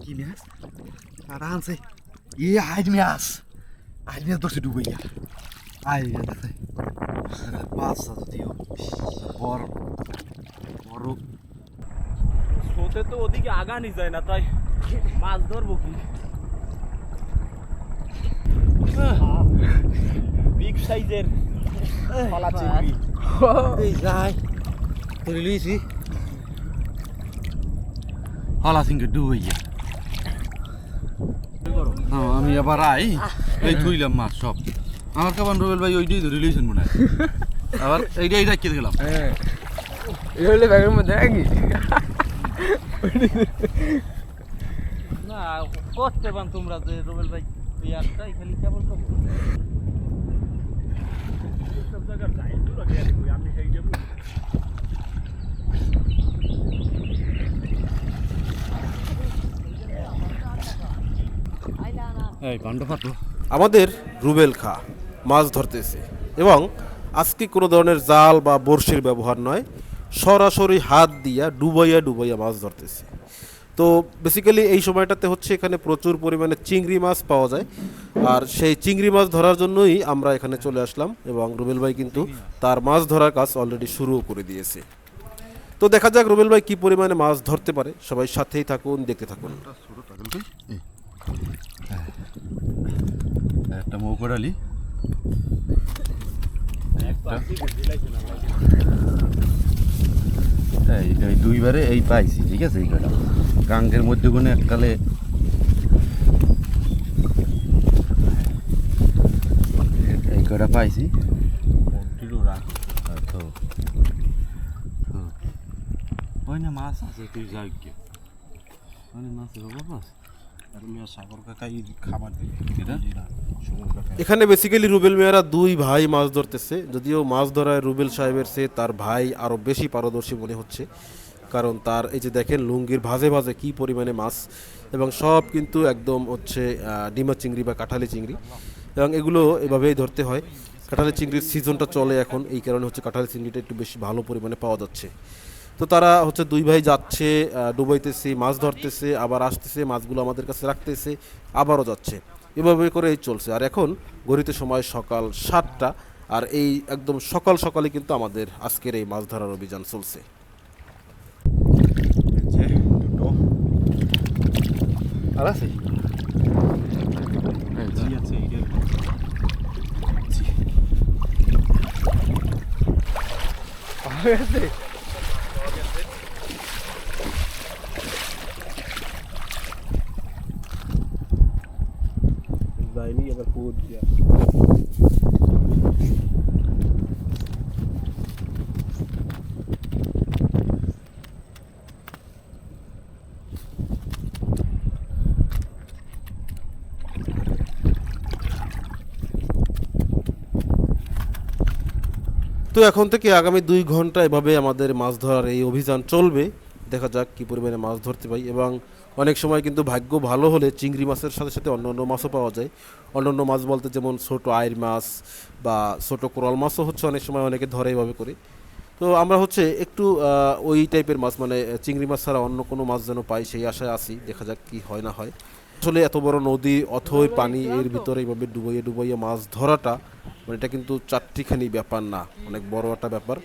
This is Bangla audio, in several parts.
কি মাছ কাটা আনছে ই আজ মাছ আজ মাছ ধরছে ডুবাইয়া আই দেখে বাচ্চা যদিও বড় বড় স্রোতে তো ওদিকে আগানি যায় না তাই মাছ ধরবো কি বিগ সাইজের ফলা চিংড়ি এই যাই ধরে লইছি হলা সিংকে ডুবাইয়া হ্যাঁ আমি আবার আই। এই ধুইলাম মাছ সব। আমার কাবান রবেল ভাই ওইটাই ধরে লইছেন মনে হয়। আবার এইটাই রাখিয়ে দিলাম। হ্যাঁ এটা হলে ব্যাগের মধ্যে রাখি না করতে পান তোমরা যে রবেল ভাই এই একটাই খালি কেবল করব সব জায়গার যাই আমি সেই যাব এই পান্ড পাতো আমাদের রুবেল খা মাছ ধরতেছে এবং আজকে কোনো ধরনের জাল বা বড়শির ব্যবহার নয় সরাসরি হাত দিয়া ডুবাইয়া ডুবাইয়া মাছ ধরতেছে। তো বেসিক্যালি এই সময়টাতে হচ্ছে এখানে প্রচুর পরিমাণে চিংড়ি মাছ পাওয়া যায়। আর সেই চিংড়ি মাছ ধরার জন্যই আমরা এখানে চলে আসলাম এবং রুবেল ভাই কিন্তু তার মাছ ধরার কাজ অলরেডি শুরুও করে দিয়েছে। তো দেখা যাক রুবেল ভাই কি পরিমাণে মাছ ধরতে পারে। সবাই সাথেই থাকুন দেখতে থাকুন। একটা মৌকড়ালি এই এই দুইবারে এই পাইছি ঠিক আছে এই কটা গাঙ্গের মধ্যে কোনো এককালে। এই কটা পাইছি? তো ওই না মাছ আছে তুই যাই কে মানে মাছের অভাব আছে এখানে বেসিক্যালি রুবেল মিয়ারা দুই ভাই মাছ ধরতেছে। যদিও মাছ ধরায় রুবেল সাহেবের সে তার ভাই আরও বেশি পারদর্শী মনে হচ্ছে। কারণ তার এই যে দেখেন লুঙ্গির ভাজে ভাজে কি পরিমাণে মাছ এবং সব কিন্তু একদম হচ্ছে ডিমা চিংড়ি বা কাঁঠালি চিংড়ি। এবং এগুলো এভাবেই ধরতে হয়। কাঁঠালি চিংড়ির সিজনটা চলে এখন। এই কারণে হচ্ছে কাঁঠালি চিংড়িটা একটু বেশি ভালো পরিমাণে পাওয়া যাচ্ছে। তো তারা হচ্ছে দুই ভাই যাচ্ছে ডুবাইতেছে মাছ ধরতেছে আবার আসতেছে মাছগুলো আমাদের কাছে রাখতেছে আবারও যাচ্ছে। এভাবে করে এই চলছে। আর এখন ঘড়িতে সময় সকাল সাতটা আর এই একদম সকাল সকালে কিন্তু আমাদের আজকের এই মাছ ধরার অভিযান চলছে। আর আছে? জি আছে পুকুর দিয়া তো এখন থেকে আগামী দুই ঘণ্টা এভাবে আমাদের মাছ ধরার এই অভিযান চলবে। দেখা যাক কী পরিমাণে মাছ ধরতে পাই এবং অনেক সময় কিন্তু ভাগ্য ভালো হলে চিংড়ি মাছের সাথে সাথে অন্য অন্য মাছও পাওয়া যায়। অন্য অন্য মাছ বলতে যেমন ছোট আয়ের মাছ বা ছোট কোরাল মাছও হচ্ছে অনেক সময় অনেকে ধরে এভাবে করে। তো আমরা হচ্ছে একটু ওই টাইপের মাছ মানে চিংড়ি মাছ ছাড়া অন্য কোনো মাছ যেন পাই সেই আশায় আসি দেখা যাক কি হয় না হয়। আসলে এত বড় নদী অথই পানি এর ভিতরে এইভাবে ডুবাইয়ে ডুবাইয়ে মাছ ধরাটা মানে এটা কিন্তু চারটিখানি ব্যাপার না অনেক বড় একটা ব্যাপার।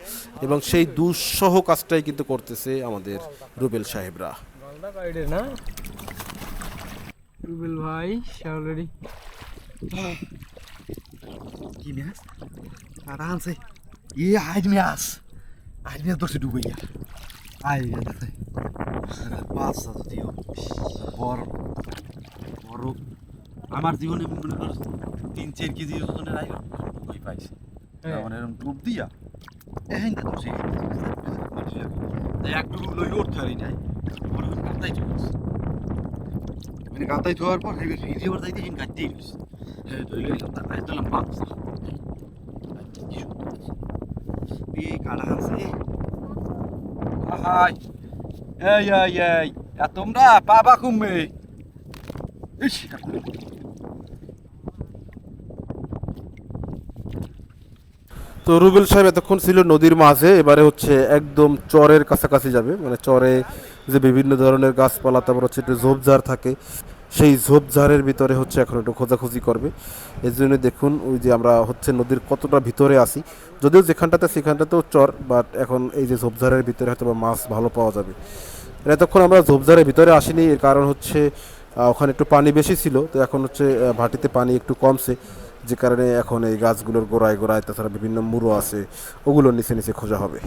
এবং সেই দুঃসহ কাজটাই কিন্তু করতেছে আমাদের রুবেল সাহেবরা। রুবেল ভাই অলরেডি কি মাছ কাটা আনছে? ই আজ আজ ধরছে ডুবাইয়া। যদিও বড়। আমার জীবনে মনে কর তিন চার কেজি ওজনের আই পাইছি হ্যাঁ। মানে এরকম ডুব দিয়া এহেন তো এক ডুব লই উঠতে পারি নাই পরে। মানে ধোয়ার পর ওর যাইতে হেন হ্যাঁ ধরে গেলাম আয় দিলাম বাচ্চা কি সুন্দর আছে। এই কাটা আছে হাই এই এই এই তোমরা পাবা কুমে তো রুবেল সাহেব এতক্ষণ ছিল নদীর মাঝে, এবারে হচ্ছে একদম চরের কাছাকাছি যাবে। মানে চরে যে বিভিন্ন ধরনের গাছপালা, তারপর হচ্ছে একটু ঝোপঝাড় থাকে, সেই ঝোপঝাড়ের ভিতরে হচ্ছে এখন একটু খোঁজাখুঁজি করবে। এর জন্য দেখুন ওই যে আমরা হচ্ছে নদীর কতটা ভিতরে আসি যদিও যেখানটাতে সেখানটাতেও চর বাট এখন এই যে ঝোপঝাড়ের ভিতরে হয়তো মাছ ভালো পাওয়া যাবে। এতক্ষণ আমরা ঝোপঝাড়ের ভিতরে আসিনি, এর কারণ হচ্ছে ওখানে একটু পানি বেশি ছিল, তো এখন হচ্ছে ভাটিতে পানি একটু কমছে, যে কারণে এখন এই গাছগুলোর গোড়ায় গোড়ায় তাছাড়া বিভিন্ন মুড়ো আছে ওগুলোর নিচে নিচে খোঁজা হবে।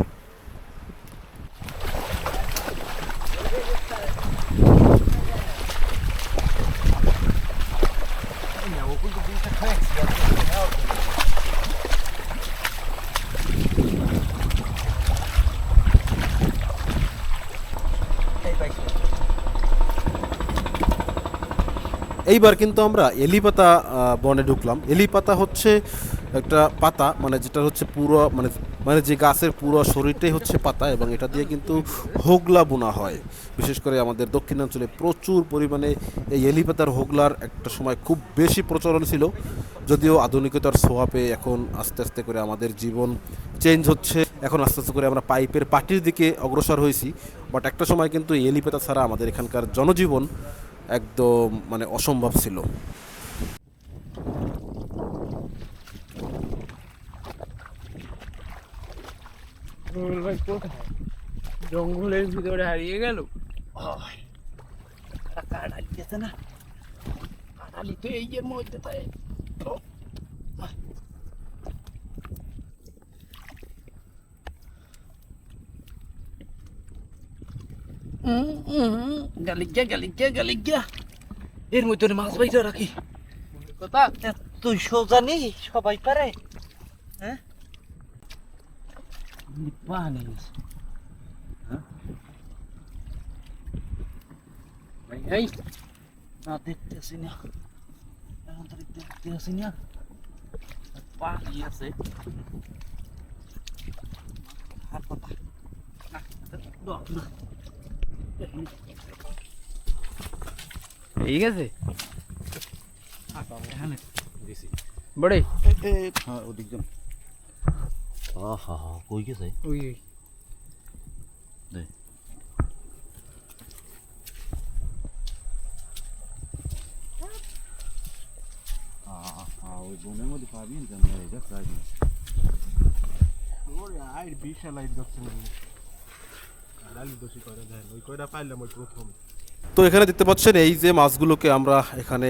এইবার কিন্তু আমরা এলিপাতা বনে ঢুকলাম। এলিপাতা হচ্ছে একটা পাতা মানে যেটা হচ্ছে পুরো মানে মানে যে গাছের পুরো শরীরটাই হচ্ছে পাতা এবং এটা দিয়ে কিন্তু হোগলা বোনা হয়। বিশেষ করে আমাদের দক্ষিণাঞ্চলে প্রচুর পরিমাণে এই এলিপাতার হোগলার একটা সময় খুব বেশি প্রচলন ছিল। যদিও আধুনিকতার সোয়াপে এখন আস্তে আস্তে করে আমাদের জীবন চেঞ্জ হচ্ছে। এখন আস্তে আস্তে করে আমরা পাইপের পাটির দিকে অগ্রসর হয়েছি। বাট একটা সময় কিন্তু এলিপাতা ছাড়া আমাদের এখানকার জনজীবন একদম মানে অসম্ভব ছিল। জঙ্গলের ভিতরে হারিয়ে গেল। কাটালি গেছে না? কাটালি তো এই যে মধ্যে তাই গালিগা গালিগা গালিগা এর মধ্যে মাছ বাইরে রাখি কথা তুই সোজা নেই সবাই পারে হ্যাঁ পানি এই না দেখতেছি না এখন তো দেখতেছি না পানি আছে আর কথা না ঠিক আছে এখানে বড়ে হ্যাঁ ওদিক যান আহা কই গেছে ওই ওই ওই বনের মধ্যে পাবি এটা পাবি ওরে আইর বিশাল লাইট ধরছে তো এখানে দেখতে পাচ্ছেন, এই যে মাছগুলোকে আমরা এখানে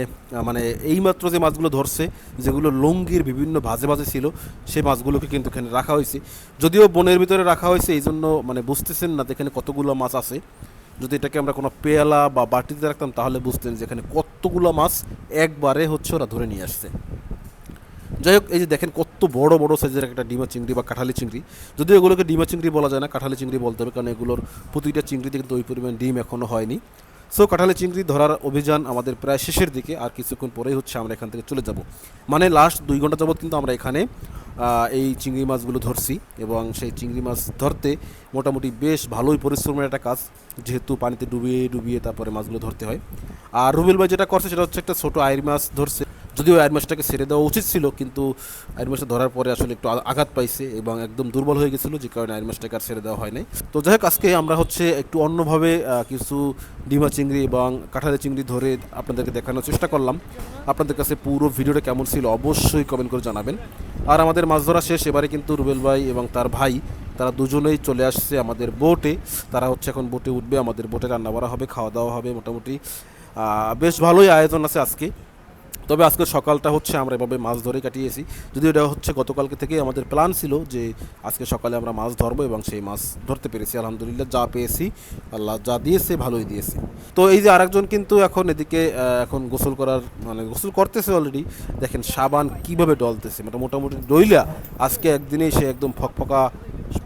মানে এইমাত্র যে মাছগুলো ধরছে, যেগুলো লঙ্গির বিভিন্ন ভাজে ভাজে ছিল, সেই মাছগুলোকে কিন্তু এখানে রাখা হয়েছে। যদিও বনের ভিতরে রাখা হয়েছে এই জন্য মানে বুঝতেছেন না এখানে কতগুলো মাছ আছে। যদি এটাকে আমরা কোনো পেয়ালা বা বাটিতে রাখতাম, তাহলে বুঝতেন যে এখানে কতগুলো মাছ একবারে হচ্ছে ওরা ধরে নিয়ে আসছে। যাই হোক এই যে দেখেন কত বড় বড় সাইজের একটা ডিমা চিংড়ি বা কাঁঠালি চিংড়ি। যদিও এগুলোকে ডিমা চিংড়ি বলা যায় না কাঁঠালি চিংড়ি বলতে হবে, কারণ এগুলোর প্রতিটা চিংড়িতে কিন্তু ওই পরিমাণ ডিম এখনও হয়নি। সো কাঁঠালি চিংড়ি ধরার অভিযান আমাদের প্রায় শেষের দিকে, আর কিছুক্ষণ পরেই হচ্ছে আমরা এখান থেকে চলে যাব। মানে লাস্ট দুই ঘণ্টা যাবৎ কিন্তু আমরা এখানে এই চিংড়ি মাছগুলো ধরছি, এবং সেই চিংড়ি মাছ ধরতে মোটামুটি বেশ ভালোই পরিশ্রমের একটা কাজ, যেহেতু পানিতে ডুবিয়ে ডুবিয়ে তারপরে মাছগুলো ধরতে হয়। আর রুবেল ভাই যেটা করছে, সেটা হচ্ছে একটা ছোটো আইর মাছ ধরছে। যদিও মাছটাকে ছেড়ে দেওয়া উচিত ছিল, কিন্তু মাছটা ধরার পরে আসলে একটু আঘাত পাইছে এবং একদম দুর্বল হয়ে গেছিল, যে কারণে মাছটাকে আর ছেড়ে দেওয়া হয় নাই। তো যাই হোক, আজকে আমরা হচ্ছে একটু অন্যভাবে কিছু ডিমা চিংড়ি এবং কাঁঠালি চিংড়ি ধরে আপনাদেরকে দেখানোর চেষ্টা করলাম। আপনাদের কাছে পুরো ভিডিওটা কেমন ছিল অবশ্যই কমেন্ট করে জানাবেন। আর আমাদের মাছ ধরা শেষ, এবারে কিন্তু রুবেল ভাই এবং তার ভাই, তারা দুজনেই চলে আসছে আমাদের বোটে। তারা হচ্ছে এখন বোটে উঠবে, আমাদের বোটে রান্না করা হবে, খাওয়া দাওয়া হবে মোটামুটি। বেশ ভালোই আয়োজন আছে আজকে। তবে আজকে সকালটা হচ্ছে আমরা এভাবে মাছ ধরে কাটিয়েছি। যদি এটা হচ্ছে গতকালকে থেকে আমাদের প্ল্যান ছিল যে আজকে সকালে আমরা মাছ ধরবো এবং সেই মাছ ধরতে পেরেছি। আলহামদুলিল্লাহ যা পেয়েছি, আল্লাহ যা দিয়েছে ভালোই দিয়েছে। তো এই যে আরেকজন কিন্তু এখন এদিকে এখন গোসল করার মানে গোসল করতেছে অলরেডি দেখেন সাবান কীভাবে ডলতেছে মানে মোটামুটি ডইলা আজকে একদিনেই সে একদম ফকফকা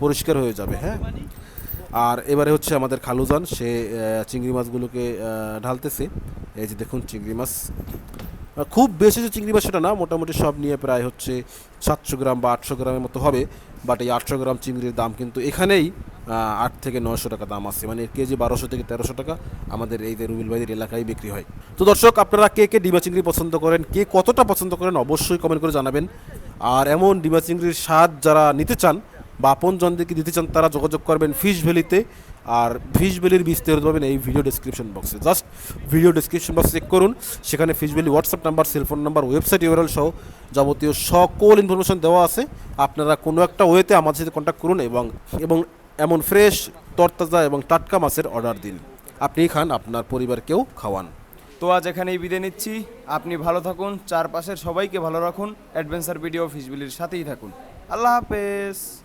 পরিষ্কার হয়ে যাবে হ্যাঁ? আর এবারে হচ্ছে আমাদের খালুজান, সে চিংড়ি মাছগুলোকে ঢালতেছে। এই যে দেখুন চিংড়ি মাছ। খুব বেশি যে চিংড়ি মাছ সেটা না, মোটামুটি সব নিয়ে প্রায় হচ্ছে সাতশো গ্রাম বা আটশো গ্রামের মতো হবে। বাট এই আটশো গ্রাম চিংড়ির দাম কিন্তু এখানেই আট থেকে নয়শো টাকা দাম আছে। মানে কেজি বারোশো থেকে তেরোশো টাকা আমাদের এই যে রুবিল এলাকায় বিক্রি হয়। তো দর্শক, আপনারা কে কে ডিমা চিংড়ি পছন্দ করেন, কে কতটা পছন্দ করেন অবশ্যই কমেন্ট করে জানাবেন। আর এমন ডিমা চিংড়ির স্বাদ যারা নিতে চান বা আপন জনদেরকে দিতে চান, তারা যোগাযোগ করবেন ফিশ ভ্যালিতে। আর ফিশ বেলির বিস্তারিত পাবেন এই ভিডিও ডেসক্রিপশন বক্সে just video description box check করুন। সেখানে fish belly WhatsApp number cellphone number website URL সহ যাবতীয় সকল ইনফরমেশন দেওয়া আছে। আপনারা কোনো একটা ওয়েতে আমাদের সাথে কন্ট্যাক্ট করুন এবং এবং এমন ফ্রেশ তরতাজা এবং টাটকা মাছের অর্ডার দিন। আপনি খান, আপনার পরিবারকেও খাওয়ান। তো আজ এখানেই বিদায় নিচ্ছি। আপনি ভালো থাকুন, চারপাশের সবাইকে ভালো রাখুন অ্যাডভেঞ্চার ভিডিও ফিসবিলির সাথেই থাকুন। আল্লাহ হাফেজ।